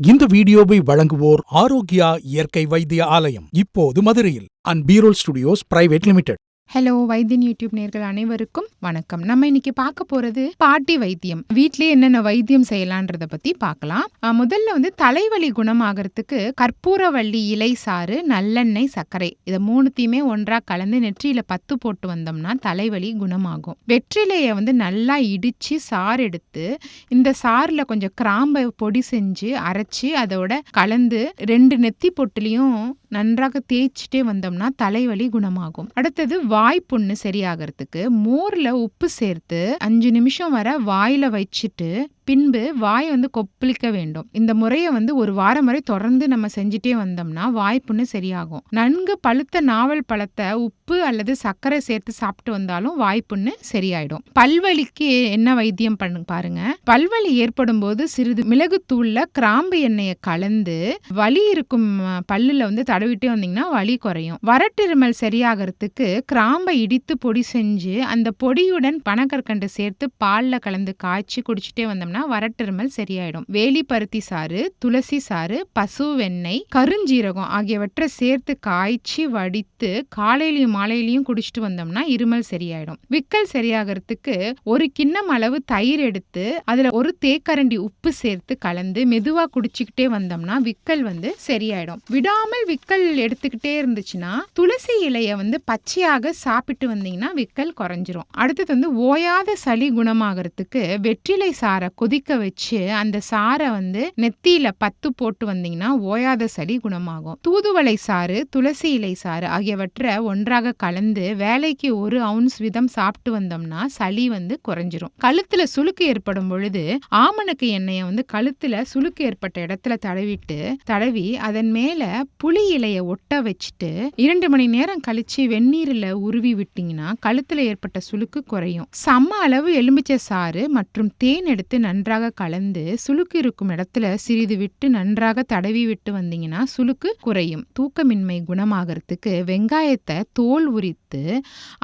இந்த வீடியோவை வழங்குவோர் ஆரோக்கியா இயற்கை வைத்திய ஆலயம் இப்போது மதுரையில். And பீரோல் studios private limited. Hello Vaidhyan YouTube நேர்கள் அனைவருக்கும் வணக்கம். நம்ம இன்னைக்கு பார்க்க போறது பாட்டி வைத்தியம். வீட்லயே என்னென்ன வைத்தியம் செய்யலான்றத பத்தி பார்க்கலாம். முதல்ல வந்து தலைவலி குணமாகறதுக்கு கற்பூரவள்ளி இலை சாறு நல்லெண்ணெய் சர்க்கரை இதை மூணுத்தையுமே ஒன்றா கலந்து நெற்றியில பத்து போட்டு வந்தோம்னா தலைவலி குணமாகும். வெற்றிலையை வந்து நல்லா இடிச்சு சாறு எடுத்து இந்த சாறில் கொஞ்சம் கிராம்பை பொடி செஞ்சு அரைச்சி அதோட கலந்து ரெண்டு நெத்தி பொட்டுலையும் நன்றாக தேய்ச்சிட்டே வந்தோம்னா தலைவலி குணமாகும். அடுத்தது வாய் புண்ணு சரியாகிறதுக்கு மோர்ல உப்பு சேர்த்து அஞ்சு நிமிஷம் வர வாயில வச்சுட்டு பின்பு வாய் வந்து கொப்பளிக்க வேண்டும். இந்த முறையை வந்து ஒரு வாரம் வரை தொடர்ந்து நம்ம செஞ்சுட்டே வந்தோம்னா வாய்ப்புன்னு சரியாகும். நன்கு பழுத்த நாவல் பழத்தை உப்பு அல்லது சர்க்கரை சேர்த்து சாப்பிட்டு வந்தாலும் வாய்ப்புன்னு சரியாயிடும். பல்வலிக்கு என்ன வைத்தியம் பண்ணு பாருங்க. பல்வலி ஏற்படும் போது சிறிது மிளகுத்தூள்ல கிராம்பு எண்ணெயை கலந்து வலி இருக்கும் பல்லுல வந்து தடவிட்டே வந்தீங்கன்னா வலி குறையும். வரட்டிருமல் சரியாகிறதுக்கு கிராம்பை இடித்து பொடி செஞ்சு அந்த பொடியுடன் பனக்கற்கண்டு சேர்த்து பாலில் கலந்து காய்ச்சி குடிச்சிட்டே வந்தோம்னா வரட்டிருமல் சரியாயிடும். வேலி பருத்தி சாறு துளசி சாறு பசு வெண்ணெய் கருஞ்சீரகம் ஆகியவற்றை சேர்த்து காய்ச்சி வடித்து காலையிலையும் மாலையிலையும் குடிச்சிட்டு வந்தோம்னா இருமல் சரியாயிடும். விக்கல் சரியாகிறதுக்கு ஒரு கிண்ணம் அளவு தயிர் எடுத்து அதுல ஒரு தேக்கரண்டி உப்பு சேர்த்து கலந்து மெதுவா குடிச்சுக்கிட்டே வந்தோம்னா விக்கல் வந்து சரியாயிடும். விடாமல் விக்கல் எடுத்துக்கிட்டே இருந்துச்சுன்னா துளசி இலைய வந்து பச்சையாக சாப்பிட்டு வந்தீங்கன்னா விக்கல் குறைஞ்சிரும். அடுத்தது வந்து ஓயாத சளி குணமாகறதுக்கு வெற்றிலை சாரை கொதிக்க வச்சு அந்த சாறை வந்து நெத்தியில பத்து போட்டு வந்தீங்கன்னா ஓயாத சளி குணமாகும். தூதுவளை சாறு துளசி இலை சாறு ஆகியவற்றை ஒன்றாக கலந்து வேலைக்கு ஒரு அவுன்ஸ் வீதம் சாப்பிட்டு வந்தோம்னா சளி வந்து குறைஞ்சிரும். கழுத்துல சுளுக்கு ஏற்படும் பொழுது ஆமணக்கு எண்ணெயை வந்து கழுத்துல சுளுக்கு ஏற்பட்ட இடத்துல தடவிட்டு தடவி அதன் மேல புளி இலைய ஒட்ட வச்சுட்டு இரண்டு மணி நேரம் கழிச்சு வெந்நீர்ல உருவி விட்டீங்கன்னா கழுத்துல ஏற்பட்ட சுளுக்கு குறையும். சம அளவு எலுமிச்சை சாறு மற்றும் தேன் எடுத்து நன்றாக கலந்து சுளுக்கு இருக்கும் இடத்துல சிறிது விட்டு நன்றாக தடவி விட்டு வந்தீங்கன்னா சுளுக்கு குறையும். தூக்கமின்மை குணமாகறதுக்கு வெங்காயத்தை தோல் உரித்து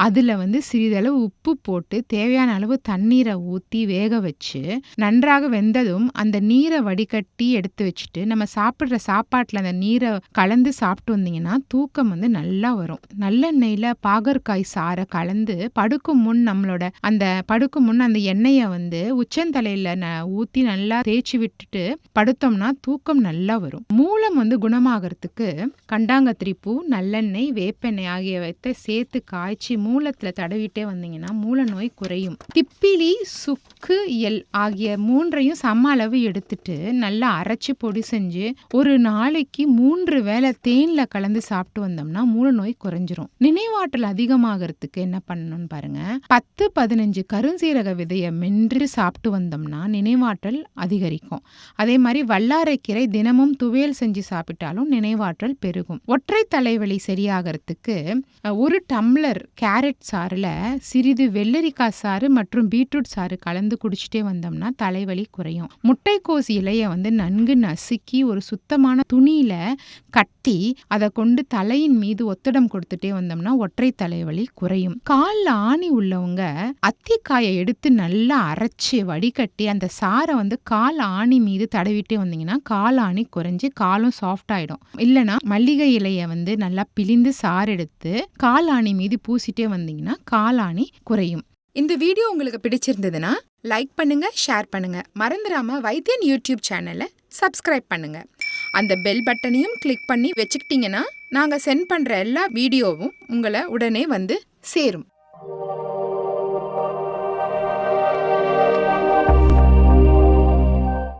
அதில் வந்து சிறிதளவு உப்பு போட்டு தேவையான அளவு தண்ணீரை ஊற்றி வேக வச்சு நன்றாக வெந்ததும் அந்த நீரை வடிகட்டி எடுத்து வச்சுட்டு நம்ம சாப்பிட்ற சாப்பாட்டில் அந்த நீரை கலந்து சாப்பிட்டு வந்தீங்கன்னா தூக்கம் வந்து நல்லா வரும். நல்லெண்ணெயில் பாகற்காய் சாறை கலந்து படுக்கும் முன் நம்மளோட அந்த படுக்கும் முன் அந்த எண்ணெயை வந்து உச்சந்தலையில் ந ஊற்றி நல்லா தேய்ச்சி விட்டுட்டு படுத்தோம்னா தூக்கம் நல்லா வரும். மூலம் வந்து குணமாகறதுக்கு கண்டாங்கத்திரி பூ நல்லெண்ணெய் வேப்பெண்ணெய் ஆகியவற்றை சேர்த்து காய்ச்சி மூலத்தில் தடவிட்டே வந்தீங்கன்னா மூல நோய் குறையும். திப்பிலி சுக்கு எல் ஆகிய மூன்றையும் சம அளவு எடுத்துட்டு நல்லா அரைச்சி பொடி செஞ்சு ஒரு நாளைக்கு மூன்று வேளை தேனில் கலந்து சாப்பிட்டு வந்தோம்னா மூல நோய் குறைஞ்சிரும். நினைவாற்றல் அதிகமாகறதுக்கு என்ன பண்ணணும்னு பாருங்க. பத்து பதினஞ்சு கருஞ்சீரக விதையை மென்று சாப்பிட்டு வந்தோம்னா நினைவாற்றல் அதிகரிக்கும். அதே மாதிரி வல்லாரைக்கீரை தினமும் துவையல் செஞ்சு சாப்பிட்டாலும் நினைவாற்றல் பெருகும். ஒற்றை தலைவலி சரியாகிறதுக்கு ஒரு டம்ளர் கேரட் சாறில் சிறிது வெள்ளரிக்காய் சாறு மற்றும் பீட்ரூட் சாறு கலந்து குடிச்சிட்டே வந்தோம்னா தலைவலி குறையும். முட்டைக்கோஸ் இலையை வந்து நன்கு நசுக்கி ஒரு சுத்தமான துணியில் கட்டி அதை கொண்டு தலையின் மீது ஒத்தடம் கொடுத்துட்டே வந்தோம்னா ஒற்றை தலைவலி குறையும். காலில் ஆணி உள்ளவங்க அத்திக்காயை எடுத்து நல்லா அரைச்சி வடிகட்டி அந்த அந்த சாறை வந்து கால் ஆணி மீது தடவிட்டே வந்தீங்கன்னா கால் ஆணி குறைஞ்சி காலும் சாஃப்ட் ஆகிடும் இல்லைன்னா மல்லிகை இலையை வந்து நல்லா பிழிந்து சாறு எடுத்து கால் ஆணி மீது பூசிட்டே வந்தீங்கன்னா கால் ஆணி குறையும். இந்த வீடியோ உங்களுக்கு பிடிச்சிருந்ததுன்னா லைக் பண்ணுங்க ஷேர் பண்ணுங்க. மறந்துடாம வைத்தியன் யூடியூப் சேனலை சப்ஸ்கிரைப் பண்ணுங்க. அந்த பெல் பட்டனையும் கிளிக் பண்ணி வச்சுக்கிட்டீங்கன்னா நாங்கள் சென்ட் பண்ணுற எல்லா வீடியோவும் உங்களை உடனே வந்து சேரும்.